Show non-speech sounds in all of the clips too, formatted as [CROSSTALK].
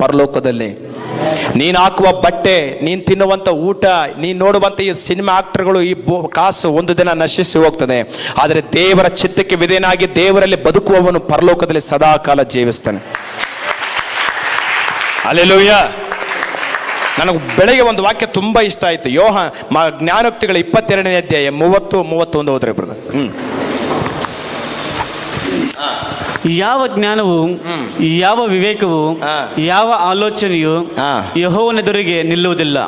ಪರಲೋಕದಲ್ಲಿ. ನೀನು ಹಾಕುವ ಬಟ್ಟೆ, ನೀನು ತಿನ್ನುವಂಥ ಊಟ, ನೀನು ನೋಡುವಂಥ ಈ ಸಿನಿಮಾ ಆಕ್ಟರ್ಗಳು ಈ ಕಾಸು ಒಂದು ದಿನ ನಶಿಸಿ ಹೋಗ್ತದೆ. ಆದರೆ ದೇವರ ಚಿತ್ತಕ್ಕೆ ವಿಧೇನಾಗಿ ದೇವರಲ್ಲಿ ಬದುಕುವವನು ಪರಲೋಕದಲ್ಲಿ ಸದಾ ಕಾಲ ಜೀವಿಸ್ತಾನೆ. ಅಲ್ಲೆಲೂಯ್ಯ ನನಗೆ ಬೆಳಗ್ಗೆ ಒಂದು ವಾಕ್ಯ ತುಂಬಾ ಇಷ್ಟ ಆಯ್ತು. ಯೋಹ ಜ್ಞಾನೋಕ್ತಿಗಳ ಇಪ್ಪತ್ತೆರಡನೇ ಅಧ್ಯಾಯ ಮೂವತ್ತು, ಮೂವತ್ತೊಂದು ಹೋದ್ರೆ ಬ್ರದರ್. ಹ್ಮ್. ಯಾವ ಜ್ಞಾನವು ಯಾವ ವಿವೇಕವು. ಯಾವ ಆಲೋಚನೆಯು ಯಹೋವನ ಯಹೋವನೆದುರಿಗೆ ನಿಲ್ಲುವುದಿಲ್ಲ.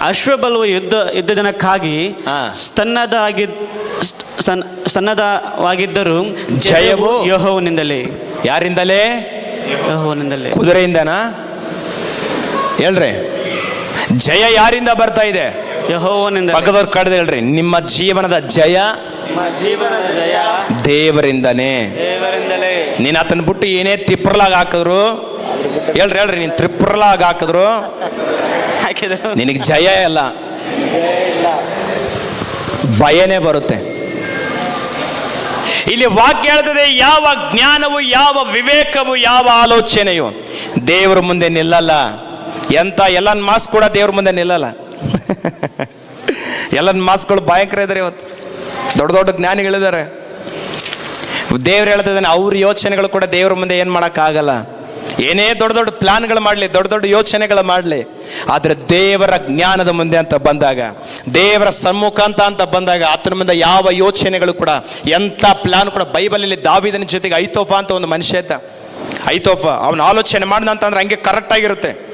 ಅಶ್ವಬಲವ ಯುದ್ಧ ಯುದ್ಧ ದಿನಕ್ಕಾಗಿ ಹಾ. ಸ್ತನ್ನದಾಗಿ ಸ್ತನ್- ಸ್ತನ್ನದವಾಗಿದ್ದರೂ ಜಯವು ಯಹೋವನಿಂದಲೇ. ಯಾರಿಂದಲೇ? ಯಹೋವನಿಂದಲೇ. ಕುದುರೆಯಿಂದನಾ? ಹೇಳ್ರಿ. ಜಯ ಯಾರಿಂದ ಬರ್ತಾ ಇದೆ? ಯಹೋವನಿಂದ ಪಕ್ಕದವ್ರು ಕಡ್ದು ಹೇಳ್ರಿ. ನಿಮ್ಮ ಜೀವನದ ಜಯ ಜೀವನದ ಜಯ ದೇವರಿಂದನೇ. ದೇವರಿಂದಲೇ. ನೀನು ಆತನ ಬಿಟ್ಟು ಏನೇ ತಿಪ್ರಲಾಗ ಹಾಕಿದ್ರು ಹೇಳ್ರಿ ಹೇಳ್ರಿ ನೀನು ತ್ರಿಪ್ರಲಾಗ ಹಾಕಿದ್ರು ಹಾಕಿದರು. ನಿನಗೆ ಜಯ ಇಲ್ಲ. ಭಯನೇ ಬರುತ್ತೆ. ಇಲ್ಲಿ ವಾಕ್ಯ ಹೇಳ್ತದೆ ಯಾವ ಜ್ಞಾನವು ಯಾವ ವಿವೇಕವು ಯಾವ ಆಲೋಚನೆಯು. ದೇವರ ಮುಂದೆ ನಿಲ್ಲಲ್ಲ. ಎಂತ ಎಲ್ಲನ್ ಮಾಸ್ ಕೂಡ ದೇವ್ರ ಮುಂದೆ ನಿಲ್ಲಲ್ಲ. [LAUGHS] ಎಲ್ಲನ್ ಮಾಸ್ಗಳು ಭಯಂಕರ ಇದಾರೆ ಇವತ್ತು. ದೊಡ್ಡ ದೊಡ್ಡ ಜ್ಞಾನಿಗಳಿದ್ದಾರೆ ದೇವ್ರು ಹೇಳ್ತಿದ್ದಾನೆ ಅವ್ರ ಯೋಚನೆಗಳು ಕೂಡ ದೇವ್ರ ಮುಂದೆ ಏನು ಮಾಡೋಕ್ಕಾಗಲ್ಲ. ಏನೇ ದೊಡ್ಡ ದೊಡ್ಡ ಪ್ಲಾನ್ಗಳು ಮಾಡಲಿ, ದೊಡ್ಡ ದೊಡ್ಡ ಯೋಚನೆಗಳು ಮಾಡಲಿ, ಆದರೆ ದೇವರ ಜ್ಞಾನದ ಮುಂದೆ ಅಂತ ಬಂದಾಗ, ದೇವರ ಸಮ್ಮುಖ ಅಂತ ಅಂತ ಬಂದಾಗ ಆತನ ಮುಂದೆ ಯಾವ ಯೋಚನೆಗಳು ಕೂಡ, ಎಂಥ ಪ್ಲಾನ್ ಕೂಡ ಬೈಬಲಲ್ಲಿ ದಾವಿದನ ಜೊತೆಗೆ ಐತೋಫಾ ಅಂತ ಒಂದು ಮನುಷ್ಯ ಇದ್ದ. ಐತೋಫ, ಅವನ ಆಲೋಚನೆ ಮಾಡ್ದಂತಂದ್ರೆ ಹಂಗೆ ಕರೆಕ್ಟ್ ಆಗಿರುತ್ತೆ.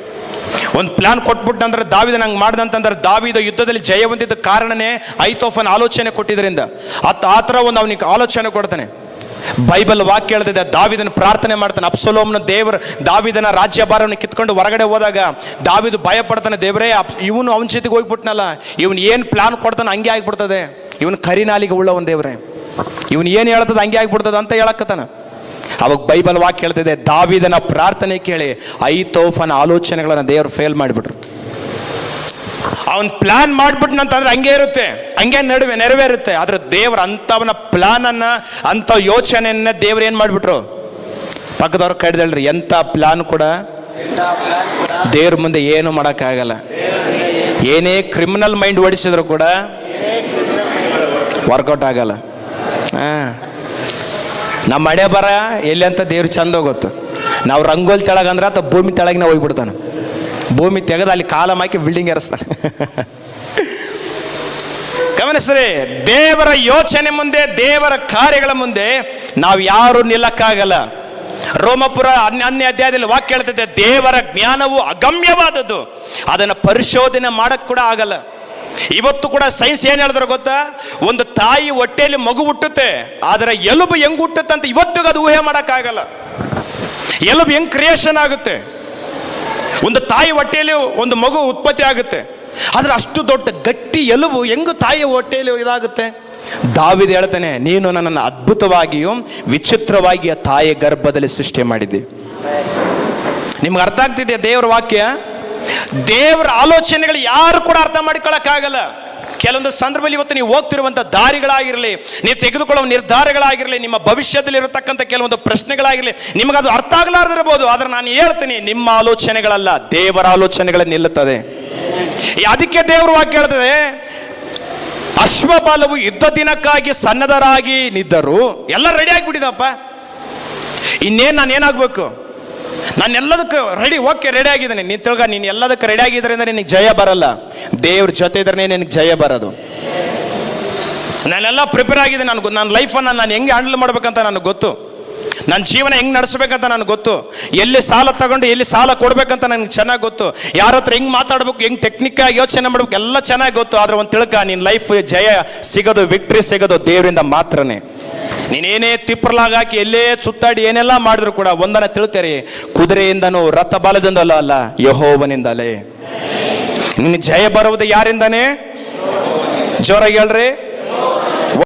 ಒಂದು ಪ್ಲಾನ್ ಕೊಟ್ಬಿಟ್ಟಂದ್ರೆ ದಾವಿದ ಹಂಗೆ ಮಾಡ್ದಂತಂದ್ರೆ ದಾವಿದ ಯುದ್ಧದಲ್ಲಿ ಜಯ ಹೊಂದಿದ್ದ ಕಾರಣನೇ ಐತೋಫನ ಆಲೋಚನೆ ಕೊಟ್ಟಿದ್ರಿಂದ. ಆತ ಆ ಥರ ಒಂದು ಅವನಿಗೆ ಆಲೋಚನೆ ಕೊಡ್ತಾನೆ. ಬೈಬಲ್ ವಾಕ್ಯ ಹೇಳ್ತಿದೆ. ದಾವಿದನ ಪ್ರಾರ್ಥನೆ ಮಾಡ್ತಾನೆ. ಅಪ್ಸಲೋಮ್ನ ದೇವರ ದಾವಿದನ ರಾಜ್ಯಭಾರವನ್ನು ಕಿತ್ಕೊಂಡು ಹೊರಗಡೆ ಹೋದಾಗ ದಾವಿದು ಭಯ ಪಡ್ತಾನೆ ದೇವರೇ ಇವನು ಅವನ ಜೊತೆಗೆ ಹೋಗ್ಬಿಟ್ನಲ್ಲ. ಇವನು ಏನು ಪ್ಲಾನ್ ಕೊಡ್ತಾನೆ ಹಂಗೆ ಆಗಿಬಿಡ್ತದೆ. ಇವನು ಕರಿನಾಲಿಗೆ ಉಳ್ಳವನ್ ದೇವ್ರೆ. ಇವನು ಏನು ಹೇಳ್ತದೆ ಹಂಗೆ ಆಗ್ಬಿಡ್ತದೆ ಅಂತ ಹೇಳಕತ್ತಾನ. ಅವಾಗ ಬೈಬಲ್ ವಾಕ್ಯ ಹೇಳ್ತಿದೆ. ದಾವಿದನ ಪ್ರಾರ್ಥನೆ ಕೇಳಿ ಐತೋಫನ ಆಲೋಚನೆಗಳನ್ನು ದೇವರು ಫೇಲ್ ಮಾಡಿಬಿಟ್ರು. ಅವನ್ ಪ್ಲಾನ್ ಮಾಡ್ಬಿಟ್ನಂತಂದ್ರೆ ಹಂಗೆ ಇರುತ್ತೆ. ಹಂಗೆ ನಡುವೆ ನೆರವೇರುತ್ತೆ. ಆದ್ರೆ ದೇವ್ರ ಪ್ಲಾನ್ ಅನ್ನ, ಅಂತ ಯೋಚನೆಯನ್ನ ದೇವ್ರು ಏನ್ ಮಾಡ್ಬಿಟ್ರು? ಪಕ್ಕದವ್ರ ಕಡ್ದಳ್ರಿ ಎಂಥ ಪ್ಲಾನ್ ಕೂಡ ದೇವ್ರ ಮುಂದೆ ಏನು ಮಾಡೋಕ್ಕಾಗಲ್ಲ. ಏನೇ ಕ್ರಿಮಿನಲ್ ಮೈಂಡ್ ಓಡಿಸಿದ್ರು ಕೂಡ ವರ್ಕೌಟ್ ಆಗಲ್ಲ. ಹಾಂ ನಮ್ಮ ಮಳೆ ಬರ ಎಲ್ಲಿ ಅಂತ ದೇವ್ರು ಚಂದ ಗೊತ್ತು. ನಾವು ರಂಗೋಲಿ ತೆಳಗಂದ್ರೆ ಅಥವಾ ಭೂಮಿ ತೆಳಗಿನ ಹೋಗ್ಬಿಡ್ತಾನೆ. ಭೂಮಿ ತೆಗೆದು ಅಲ್ಲಿ ಕಾಲ ಹಾಕಿ ಬಿಲ್ಡಿಂಗ್ ಏರಿಸ್ತಾನೆ ಗಮನಿಸ್ರಿ, ದೇವರ ಯೋಚನೆ ಮುಂದೆ, ದೇವರ ಕಾರ್ಯಗಳ ಮುಂದೆ ನಾವು ಯಾರು ನಿಲ್ಲಕ್ಕಾಗಲ್ಲ. ರೋಮಪುರ ಅನ್ಯ ಅಧ್ಯಾಯದಲ್ಲಿ ವಾಕ್ಯ ಹೇಳ್ತದೆ, ದೇವರ ಜ್ಞಾನವು ಅಗಮ್ಯವಾದದ್ದು. ಅದನ್ನು ಪರಿಶೋಧನೆ ಮಾಡಕ್ ಕೂಡ ಆಗಲ್ಲ. ಇವತ್ತು ಕೂಡ ಸೈನ್ಸ್ ಏನು ಹೇಳಿದ್ರು ಗೊತ್ತಾ? ಒಂದು ತಾಯಿ ಹೊಟ್ಟೆಯಲ್ಲಿ ಮಗು ಹುಟ್ಟುತ್ತೆ, ಆದರೆ ಎಲುಬು ಹೆಂಗ್ ಹುಟ್ಟುತ್ತೆ ಅಂತ ಇವತ್ತಿಗೂ ಅದು ಊಹೆ ಮಾಡೋಕ್ಕಾಗಲ್ಲ. ಎಲುಬು ಹೆಂಗ್ ಕ್ರಿಯೇಷನ್ ಆಗುತ್ತೆ? ಒಂದು ತಾಯಿ ಹೊಟ್ಟೆಯಲ್ಲಿ ಒಂದು ಮಗು ಉತ್ಪತ್ತಿ ಆಗುತ್ತೆ. ಆದ್ರೆ ಅಷ್ಟು ದೊಡ್ಡ ಗಟ್ಟಿ ಎಲುಬು ಹೆಂಗು ತಾಯಿ ಹೊಟ್ಟೆಯಲ್ಲಿ ಇದಾಗುತ್ತೆ? ದಾವಿದ ಹೇಳ್ತಾನೆ, ನೀನು ನನ್ನನ್ನು ಅದ್ಭುತವಾಗಿಯೂ ವಿಚಿತ್ರವಾಗಿ ಆ ತಾಯಿಯ ಗರ್ಭದಲ್ಲಿ ಸೃಷ್ಟಿ ಮಾಡಿದ್ದಿ ನಿಮ್ಗೆ ಅರ್ಥ ಆಗ್ತಿದೆಯಾ ದೇವರ ವಾಕ್ಯ? ದೇವರ ಆಲೋಚನೆಗಳು ಯಾರು ಕೂಡ ಅರ್ಥ ಮಾಡ್ಕೊಳಕ್ಕಾಗಲ್ಲ. ಕೆಲವೊಂದು ಸಂದರ್ಭದಲ್ಲಿ ಇವತ್ತು ನೀವು ಹೋಗ್ತಿರುವಂಥ ದಾರಿಗಳಾಗಿರಲಿ, ನೀವು ತೆಗೆದುಕೊಳ್ಳುವ ನಿರ್ಧಾರಗಳಾಗಿರಲಿ, ನಿಮ್ಮ ಭವಿಷ್ಯದಲ್ಲಿ ಇರತಕ್ಕಂಥ ಕೆಲವೊಂದು ಪ್ರಶ್ನೆಗಳಾಗಿರಲಿ ನಿಮಗೆ ಅದು ಅರ್ಥ ಆಗಲಾರ್ದಿರ್ಬೋದು ಆದ್ರೆ ನಾನು ಹೇಳ್ತೀನಿ, ನಿಮ್ಮ ಆಲೋಚನೆಗಳಲ್ಲ, ದೇವರ ಆಲೋಚನೆಗಳೇ ನಿಲ್ಲುತ್ತದೆ. ಅದಕ್ಕೆ ದೇವರು ವಾಕ್ಯ ಹೇಳ್ತದೆ, ಅಶ್ವಬಲವು ಯುದ್ಧ ದಿನಕ್ಕಾಗಿ ಸನ್ನದರಾಗಿ ನಿದ್ದರು, ಎಲ್ಲ ರೆಡಿ ಆಗಿಬಿಟ್ಟಿದಪ್ಪ. ಇನ್ನೇನು ನಾನು ಏನಾಗಬೇಕು ನಾನು ರೆಡಿ ಓಕೆ ರೆಡಿ ಆಗಿದ್ದೇನೆ. ನೀನು ತಿಳ್ಗ ನೀನು ಎಲ್ಲದಕ್ಕೆ ರೆಡಿ ಆಗಿದ್ರಿಂದ ನಿನಗೆ ಜಯ ಬರಲ್ಲ. ದೇವ್ರ ಜೊತೆ ಇದ್ರೆ ನಿನಗೆ ಜಯ ಬರೋದು. ನಾನೆಲ್ಲ ಪ್ರಿಪೇರ್ ಆಗಿದೆ ನನಗೆ ನನ್ನ ಲೈಫನ್ನು ನಾನು ಹೆಂಗೆ ಹ್ಯಾಂಡಲ್ ಮಾಡ್ಬೇಕಂತ ನನಗೆ ಗೊತ್ತು. ನನ್ನ ಜೀವನ ಹೆಂಗೆ ನಡೆಸ್ಬೇಕಂತ ನನಗೆ ಗೊತ್ತು. ಎಲ್ಲಿ ಸಾಲ ತಗೊಂಡು, ಎಲ್ಲಿ ಸಾಲ ಕೊಡ್ಬೇಕಂತ ನನಗೆ ಚೆನ್ನಾಗಿ ಗೊತ್ತು. ಯಾರ ಹತ್ರ ಹೆಂಗೆ ಮಾತಾಡ್ಬೇಕು, ಹೆಂಗೆ ಟೆಕ್ನಿಕ್ಕಾಗಿ ಯೋಚನೆ ಮಾಡ್ಬೇಕು, ಎಲ್ಲ ಚೆನ್ನಾಗಿ ಗೊತ್ತು. ಆದರೆ ಒಂದು ತಿಳ್ಕ ನಿನ್ನ ಲೈಫ್ ಜಯ ಸಿಗೋದು ವಿಕ್ಟ್ರಿ ಸಿಗೋದು ದೇವರಿಂದ ಮಾತ್ರನೇ. ನೀನೇನೇ ತಿಪ್ಪರ್ಲಾಗಾಕಿ ಎಲ್ಲೇ ಸುತ್ತಾಡಿ ಏನೆಲ್ಲ ಮಾಡಿದ್ರು ಕೂಡ ಒಂದನ್ನ ತಿಳ್ಕರಿ ಕುದುರೆಯಿಂದನೂ ರಥ ಬಲದಿಂದಲೂ ಅಲ್ಲ, ಯಹೋವನಿಂದಲೇ. ನಿನ್ನ ಜಯ ಬರುವುದು ಯಾರಿಂದನೇ? ಜೋರಾಗಿ ಹೇಳ್ರಿ.